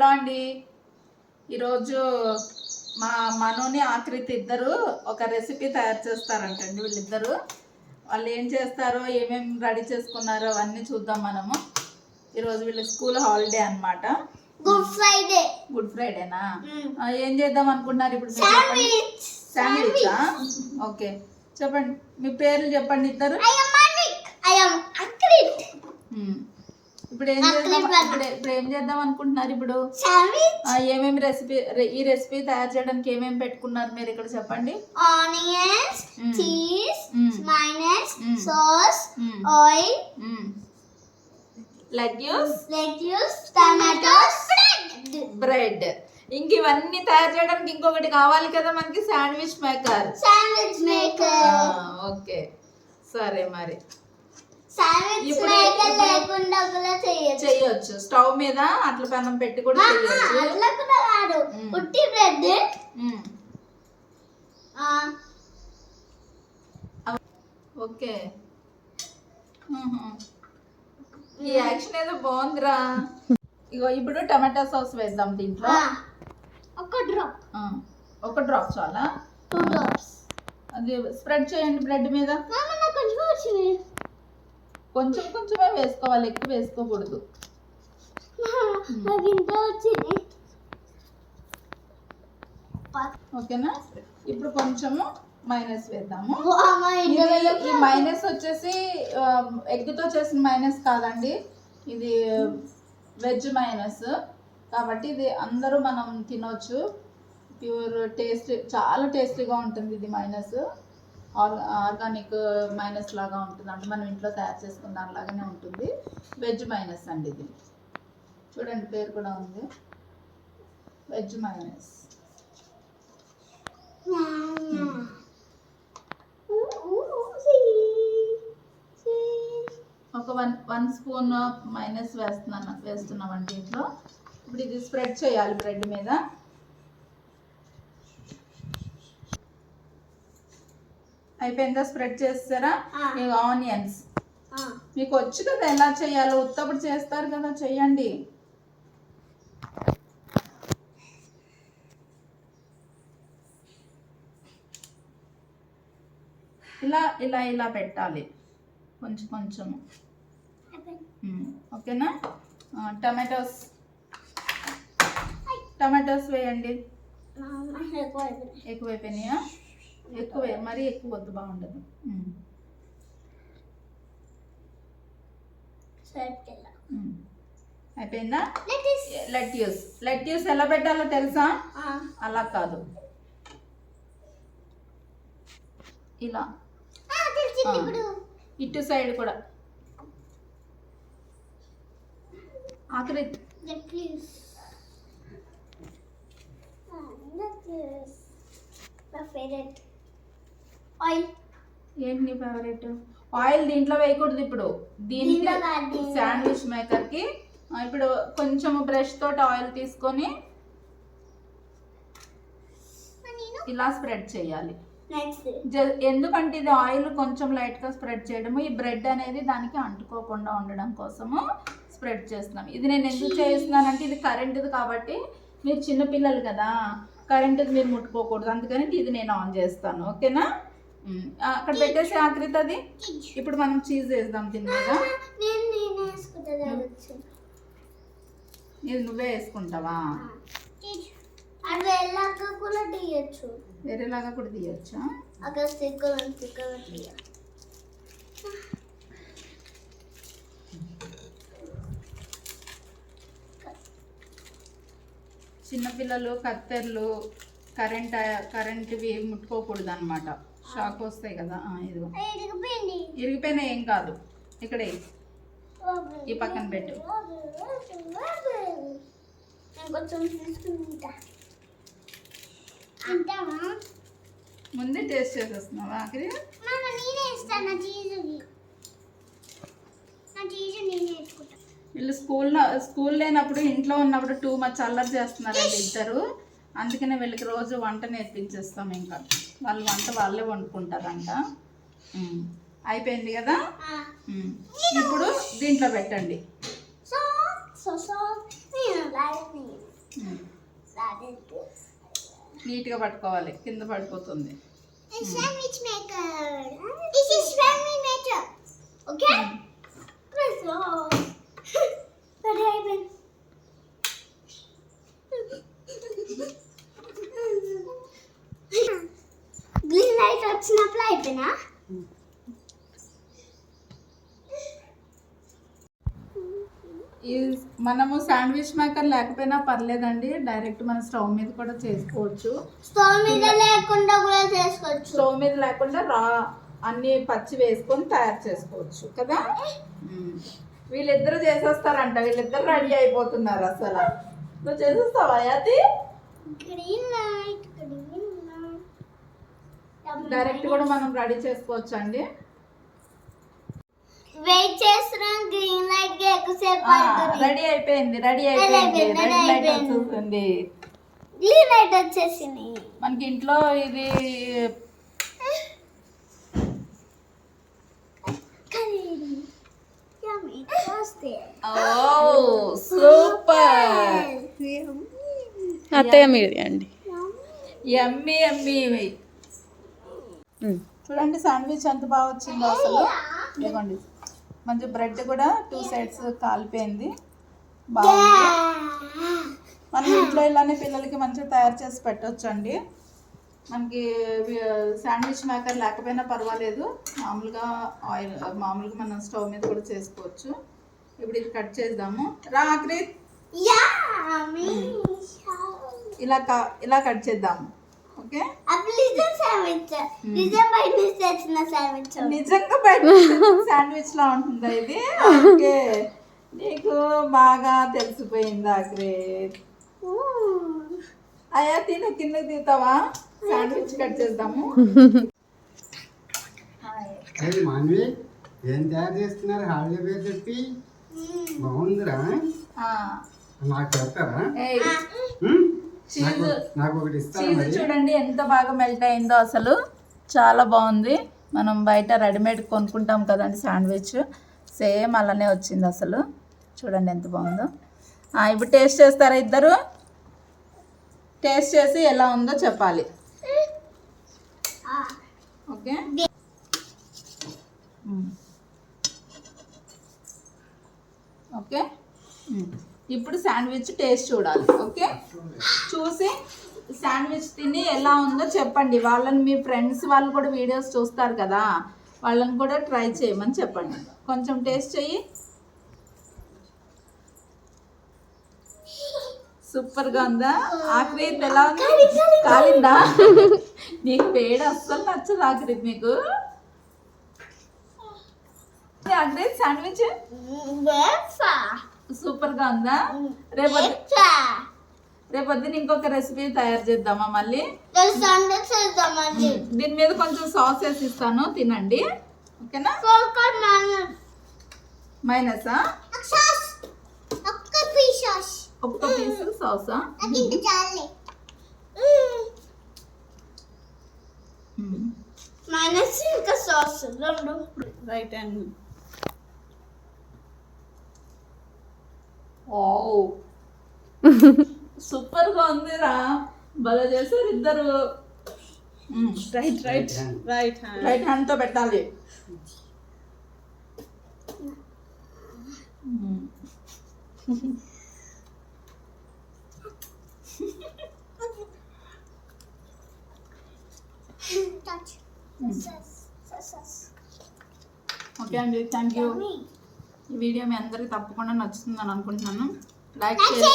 Hello అండి. ఈరోజు మా మనుని ఆకృతి ఇద్దరు ఒక రెసిపీ తయారు చేస్తారంటండి వీళ్ళిద్దరు. వాళ్ళు ఏం చేస్తారో ఏమేమి రెడీ చేసుకున్నారో అవన్నీ చూద్దాం మనము. ఈరోజు వీళ్ళ స్కూల్ హాలిడే అన్నమాట. Good Friday. గుడ్ ఫ్రైడేనా? ఏం చేద్దాం అనుకుంటున్నారు ఇప్పుడు శాండ్విచా ఓకే. చెప్పండి. మీ పేర్లు చెప్పండి ఇద్దరు. ఇప్పుడు ఏం చేద్దాం. ఇప్పుడు ఇప్పుడు ఏం చేద్దాం అనుకుంటున్నారు ఇప్పుడు? ఏమేమి రెసిపీ ఈ రెసిపీ తయారు చేయడానికి ఏమేమి పెట్టుకున్నారు మీరు ఇక్కడ చెప్పండి? Onions. Cheese. Mayonnaise. Sauce. Oil lettuce lettuce tomatoes bread bread ఇంక ఇవన్నీ తయారు చేయడానికి ఇంకొకటి కావాలి కదా మనకి sandwich maker sandwich maker okay సరే మరి. చేయొచ్చు. స్టవ్ మీద అట్ల పెనం పెట్టి కూడా. ఉట్టి బ్రెడ్. మ్మ్. ఓకే. ఈ యాక్షన్ ఏదో బాగుందిరా. ఇగో ఇప్పుడు టమాటా సాస్ వేద్దాం దీంట్లో. ఒక డ్రాప్. ఒక డ్రాప్ చాలా? Two drops. అది స్ప్రెడ్ చేయండి బ్రెడ్ మీద. కొంచెం కొంచెం కొంచెమే వేసుకోవాలి ఎక్కువ వేసుకోకూడదు. ఓకేనా? ఇప్పుడు కొంచెము మైనస్ వేద్దాము. ఈ మైనస్ వచ్చేసి ఎగ్తో చేసిన మైనస్ కాదండి. ఇది వెజ్ మైనస్. కాబట్టి ఇది అందరూ మనం తినొచ్చు. ప్యూర్ టేస్ట్ చాలా టేస్టీగా ఉంటుంది ఇది మైనస్. ఆర్గానిక్ మైనస్ లాగా ఉంటుంది. అంటే మనం ఇంట్లో తయారు చేసుకున్న దానిలాగానే ఉంటుంది. వెజ్ మైనస్ అండి ఇది. చూడండి పేరు కూడా ఉంది. Veg mayonnaise. ఒక వన్ వన్ స్పూన్ మైనస్ వేస్తున్నాను వేస్తున్నామండి ఇంట్లో. ఇప్పుడు ఇది స్ప్రెడ్ చేయాలి బ్రెడ్ మీద. అయిపోయిందా? స్ప్రెడ్ చేస్తారా? ఆనియన్స్. మీకు వచ్చు కదా ఎలా చేయాలో? ఉత్తప్పుడు చేస్తారు కదా చెయ్యండి. ఇలా ఇలా ఇలా పెట్టాలి. కొంచెం కొంచెము. ఓకేనా? టమాటోస్. టమాటోస్ వేయండి. ఎక్కువైపోయినాయా? ఎక్కువ మరీ ఎక్కువ వద్దు బాగుండదు. అయిపోయిందా? లెట్యూస్. లెట్యూస్ ఎలా పెట్టాలో తెలుసా? అలా కాదు. ఇలా. ఇటు సైడ్ కూడా. ఆఖరి. My favorite. Oil. ఏంటి నీ ఫేవరెట్ ఆయిల్ దీంట్లో వేయకూడదు ఇప్పుడు. దీనికి. శాండ్విచ్ మేకర్కి ఆ, ఇప్పుడు కొంచెం బ్రష్ తోటి ఆయిల్ తీసుకొని ఇలా స్ప్రెడ్ చేయాలి. ఎందుకంటే ఇది ఆయిల్ కొంచెం లైట్గా స్ప్రెడ్ చేయడము ఈ బ్రెడ్ అనేది దానికి అంటుకోకుండా ఉండడం కోసము స్ప్రెడ్ చేస్తున్నాం. ఇది నేను ఎందుకు చేస్తున్నానంటే ఇది కరెంటుది కాబట్టి మీరు చిన్న పిల్లలు కదా కరెంటుది మీరు ముట్టుకోకూడదు. అందుకని ఇది నేను ఆన్ చేస్తాను. ఓకేనా? అక్కడ పెట్టేసి ఆకృతి అది ఇప్పుడు మనం చీజ్ వేద్దాం దీని మీద ఇది నువ్వే వేసుకుంటావా? వేరేలాగా కూడా తీయొచ్చా? చిన్నపిల్లలు కత్తెరలు కరెంట్ కరెంట్వి ముట్టుకోకూడదు అనమాట షాక్ వస్తాయి కదా ఇదిగో. ఇరిగిపోయినా ఏం కాదు. ఇక్కడ. ఈ పక్కన పెట్టు. ముందే టేస్ట్ చేసేస్తున్నావా ఆఖరి? వీళ్ళు స్కూల్ స్కూల్ లేనప్పుడు ఇంట్లో ఉన్నప్పుడు టూ మచ్ అల్లరి చేస్తున్నారండి ఇద్దరు. అందుకనే వీళ్ళకి రోజు వంట నేర్పించేస్తాం ఇంకా. వాళ్ళు వంట వాళ్ళే వండుకుంటారంట. అయిపోయింది కదా. ఇప్పుడు దీంట్లో పెట్టండి. నీట్గా పట్టుకోవాలి. కింద పడిపోతుంది. Sandwich మనము శాండ్విచ్ మేకర్ లేకపోయినా పర్లేదండి. డైరెక్ట్ మన స్టవ్ మీద కూడా చేసుకోవచ్చు. స్టవ్ మీద లేకుండా కూడా చేసుకోవచ్చు. స్టవ్ మీద లేకుండా రా అన్ని పచ్చి వేసుకొని తయారు చేసుకోవచ్చు కదా. వీళ్ళిద్దరు చేసేస్తారంట. వీళ్ళిద్దరు రెడీ అయిపోతున్నారు అసలు. నువ్వు చేసేస్తావా యాతి? Green light. డైరెక్ట్ కూడా మనం రెడీ చేసుకోవచ్చు అండి వెయిట్ చేస్తున్నాం గ్రీన్ లైట్కి ఎక్కువసేపు పడుతుంది. రెడీ అయిపోయింది రెడీ అయిపోయింది రెడ్ లైట్ అయిపోయింది. వచ్చేసింది. గ్రీన్ లైట్ వచ్చేసింది. మనకి ఇంట్లో ఇది సూపర్. అత్తయ్య మీరు అండి. ఎమ్మి ఎమ్మి చూడండి శాండ్విచ్ ఎంత బాగా వచ్చిందో అసలు. ఇదిగోండి. మంచి బ్రెడ్ కూడా టూ సైడ్స్ కాలిపోయింది. బాగుంది. మనం ఇంట్లో ఇలానే పిల్లలకి మంచిగా తయారు చేసి పెట్టొచ్చు అండి మనకి శాండ్విచ్ మేకర్ లేకపోయినా పర్వాలేదు. మామూలుగా ఆయిల్ మామూలుగా మనం స్టవ్ మీద కూడా చేసుకోవచ్చు. ఇప్పుడు ఇది కట్ చేద్దాము. రా ఆక్రిత్ Yummy. ఇలా క- ఇలా కట్ చేద్దాము. ఓకే? శాండ్విచ్ నిజంగా బయట శాండ్విచ్ లా ఉంటుందా ఇది? ఓకే. నీకు బాగా తెలిసిపోయింది ఆక్రిత్ అయ్యా తిన కింద తీతావా శాండ్విచ్ కట్ చేద్దాము. మాన్వి ఏం తయారు చేస్తున్నారు? హాలిడే పేరు చెప్పి. బాగుందిరా? ఆ, నాకు చెప్తారా? చీజ్ చీజ్ చూడండి ఎంత బాగా మెల్ట్ అయిందో అసలు. చాలా బాగుంది. మనం బయట రెడీమేడ్ కొనుక్కుంటాం కదండి శాండ్విచ్. సేమ్ అలానే వచ్చింది అసలు. చూడండి ఎంత బాగుందో. ఆ, ఇప్పుడు టేస్ట్ చేస్తారా ఇద్దరు? టేస్ట్ చేసి ఎలా ఉందో చెప్పాలి. ఓకే? ఇప్పుడు శాండ్విచ్ టేస్ట్ చూడాలి ఓకే? చూసి శాండ్విచ్ తిని ఎలా ఉందో చెప్పండి. వాళ్ళని మీ ఫ్రెండ్స్ వాళ్ళు కూడా వీడియోస్ చూస్తారు కదా వాళ్ళని కూడా ట్రై చేయమని చెప్పండి. కొంచెం టేస్ట్ చెయ్యి. సూపర్గా ఉందా? ఆక్రీత్ ఎలా ఉంది? కాలిందా? నీకు వేడి అస్సలు నచ్చదు ఆక్రీత్ మీకు. ఆక్రీత్ శాండ్విచ్? వేఫా సూపర్గా ఉందా? రేపొద్దు రేపొద్దున ఇంకొక రెసిపీ తయారు చేద్దామా మళ్ళీ? దీని మీద కొంచెం సాస్ వేసి ఇస్తాను తినండి. ఓకేనా? మైనసా. ఒక్క పీస్ సాస్ మైనస్ ఇంకా సాస్ రెండు. రైట్ హ్యాండ్ సూపర్గా ఉందిరా. భలే చేశారు ఇద్దరు. Right right right hand right హ్యాండ్తో పెట్టాలి. ఓకే అండి. Thank you. ఈ వీడియో మీ అందరికి తప్పకుండా నచ్చుతుందని అనుకుంటున్నాను. లైక్ చేసి